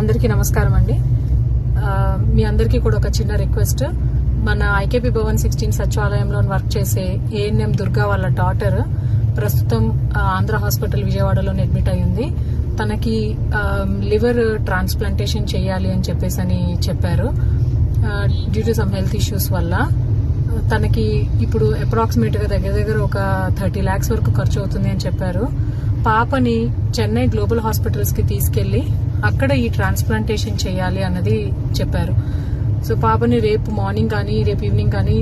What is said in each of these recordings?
అందరికీ నమస్కారం అండి. మీ అందరికీ కూడా ఒక చిన్న రిక్వెస్ట్. మన ఐకేపీ భవన్ సిక్స్టీన్ సచివాలయంలో వర్క్ చేసే ఏఎన్ఎం దుర్గా వాళ్ళ డాటర్ ప్రస్తుతం ఆంధ్ర హాస్పిటల్ విజయవాడలో అడ్మిట్ అయ్యింది. తనకి లివర్ ట్రాన్స్ప్లాంటేషన్ చేయాలి అని చెప్పేసి అని చెప్పారు due to some health issues వల్ల. తనకి ఇప్పుడు అప్రాక్సిమేట్గా దగ్గర దగ్గర ఒక థర్టీ ల్యాక్స్ వరకు ఖర్చు అవుతుంది అని చెప్పారు. పాపని చెన్నై గ్లోబల్ హాస్పిటల్స్కి తీసుకెళ్ళి తీసుకెళ్ళి అక్కడ ఈ ట్రాన్స్ప్లాంటేషన్ చేయాలి అన్నది చెప్పారు. సో పాపని రేపు మార్నింగ్ కానీ రేపు ఈవినింగ్ కానీ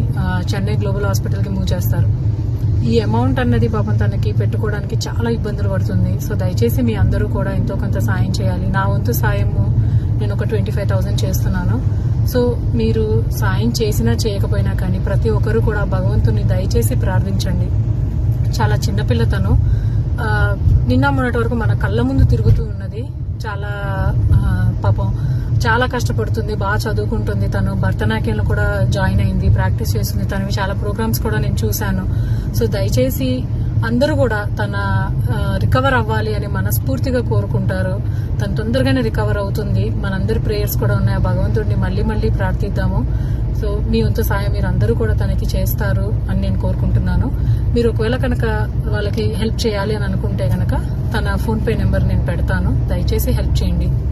చెన్నై గ్లోబల్ హాస్పిటల్కి మూవ్ చేస్తారు. ఈ అమౌంట్ అన్నది పాపం తనకి పెట్టుకోవడానికి చాలా ఇబ్బందులు పడుతుంది. సో దయచేసి మీ అందరూ కూడా ఎంతో కొంత సాయం చేయాలి. నా వంతు సాయము నేను ఒక ట్వంటీ ఫైవ్ థౌసండ్ చేస్తున్నాను. సో మీరు సాయం చేసినా చేయకపోయినా కానీ ప్రతి ఒక్కరూ కూడా భగవంతుని దయచేసి ప్రార్థించండి. చాలా చిన్నపిల్ల తను నిన్న మొన్నటి వరకు మన కళ్ళ ముందు తిరుగుతూ ఉన్నది. చాలా పాపం చాలా కష్టపడుతుంది బాగా చదువుకుంటుంది తను. భరతనాట్యంలో కూడా జాయిన్ అయింది ప్రాక్టీస్ చేస్తుంది. తనవి చాలా ప్రోగ్రామ్స్ కూడా నేను చూశాను. సో దయచేసి అందరూ కూడా తన రికవర్ అవ్వాలి అని మనస్ఫూర్తిగా కోరుకుంటారు. తను తొందరగానే రికవర్ అవుతుంది. మనందరి ప్రేయర్స్ కూడా ఉన్నాయి. భగవంతుడిని మళ్ళీ మళ్ళీ ప్రార్థిద్దాము. సో మీ వంతు సాయం మీరు అందరూ కూడా తనకి చేస్తారు అని నేను కోరుకుంటున్నాను. మీరు ఒకవేళ కనుక వాళ్ళకి హెల్ప్ చేయాలి అని అనుకుంటే కనుక తన ఫోన్పే నెంబర్ నేను పెడతాను. దయచేసి హెల్ప్ చేయండి.